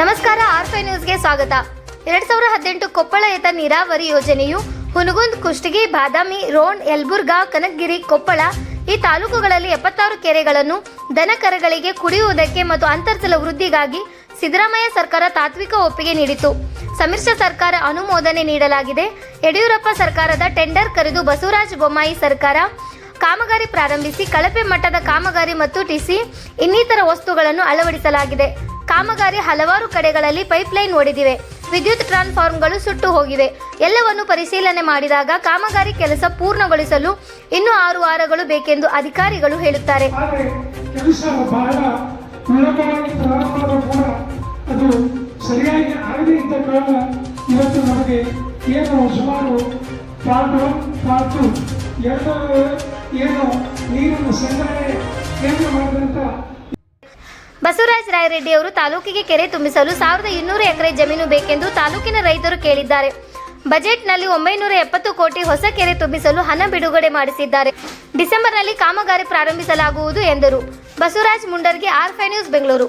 ನಮಸ್ಕಾರ, ಆರ್ಫೈ ನ್ಯೂಸ್ಗೆ ಸ್ವಾಗತ. ಎರಡ್ ಸಾವಿರ ಹದಿನೆಂಟು ಕೊಪ್ಪಳ ಏತ ನೀರಾವರಿ ಯೋಜನೆಯು ಹುನಗುಂದ್ ಕುಷ್ಟಗಿ, ಬಾದಾಮಿ, ರೋಣ್, ಯಲಬುರ್ಗಾ, ಕನಕಗಿರಿ, ಕೊಪ್ಪಳ ಈ ತಾಲೂಕುಗಳಲ್ಲಿ ಎಪ್ಪತ್ತಾರು ಕೆರೆಗಳನ್ನು ದನಕರಗಳಿಗೆ ಕುಡಿಯುವುದಕ್ಕೆ ಮತ್ತು ಅಂತರ್ಜಲ ವೃದ್ಧಿಗಾಗಿ ಸಿದ್ದರಾಮಯ್ಯ ಸರ್ಕಾರ ತಾತ್ವಿಕ ಒಪ್ಪಿಗೆ ನೀಡಿತು ಸಮ್ಮಿಶ್ರ ಸರ್ಕಾರ ಅನುಮೋದನೆ ನೀಡಲಾಗಿದೆ. ಯಡಿಯೂರಪ್ಪ ಸರ್ಕಾರದ ಟೆಂಡರ್ ಕರೆದು ಬಸವರಾಜ ಬೊಮ್ಮಾಯಿ ಸರ್ಕಾರ ಕಾಮಗಾರಿ ಪ್ರಾರಂಭಿಸಿ, ಕಳಪೆ ಮಟ್ಟದ ಕಾಮಗಾರಿ ಮತ್ತು ಟಿಸಿ ಇನ್ನಿತರ ವಸ್ತುಗಳನ್ನು ಅಳವಡಿಸಲಾಗಿದೆ. ಕಾಮಗಾರಿ ಹಲವಾರು ಕಡೆಗಳಲ್ಲಿ ಪೈಪ್ಲೈನ್ ಒಡೆದಿವೆ ವಿದ್ಯುತ್ ಟ್ರಾನ್ಸ್ಫಾರ್ಮ್ಗಳು ಸುಟ್ಟು ಹೋಗಿವೆ. ಎಲ್ಲವನ್ನು ಪರಿಶೀಲನೆ ಮಾಡಿದಾಗ ಕಾಮಗಾರಿ ಕೆಲಸ ಪೂರ್ಣಗೊಳಿಸಲು ಇನ್ನೂ ಆರು ವಾರಗಳು ಬೇಕೆಂದು ಅಧಿಕಾರಿಗಳು ಹೇಳುತ್ತಾರೆ. ಏನು ಏನು ಬಸವರಾಜ ರಾಯರೆಡ್ಡಿ ಅವರು ತಾಲೂಕಿಗೆ ಕೆರೆ ತುಂಬಿಸಲು ಸಾವಿರದ ಇನ್ನೂರು ಎಕರೆ ಜಮೀನು ಬೇಕೆಂದು ತಾಲೂಕಿನ ರೈತರು ಕೇಳಿದ್ದಾರೆ. ಬಜೆಟ್ನಲ್ಲಿ ಒಂಬೈನೂರ ಎಪ್ಪತ್ತು ಕೋಟಿ ಹೊಸ ಕೆರೆ ತುಂಬಿಸಲು ಹಣ ಬಿಡುಗಡೆ ಮಾಡಿಸಿದ್ದಾರೆ. ಡಿಸೆಂಬರ್ನಲ್ಲಿ ಕಾಮಗಾರಿ ಪ್ರಾರಂಭಿಸಲಾಗುವುದು ಎಂದರು. ಬಸವರಾಜ್ ಮುಂಡರ್ಗಿ ಆರ್ ಫೈ ನ್ಯೂಸ್ ಬೆಂಗಳೂರು.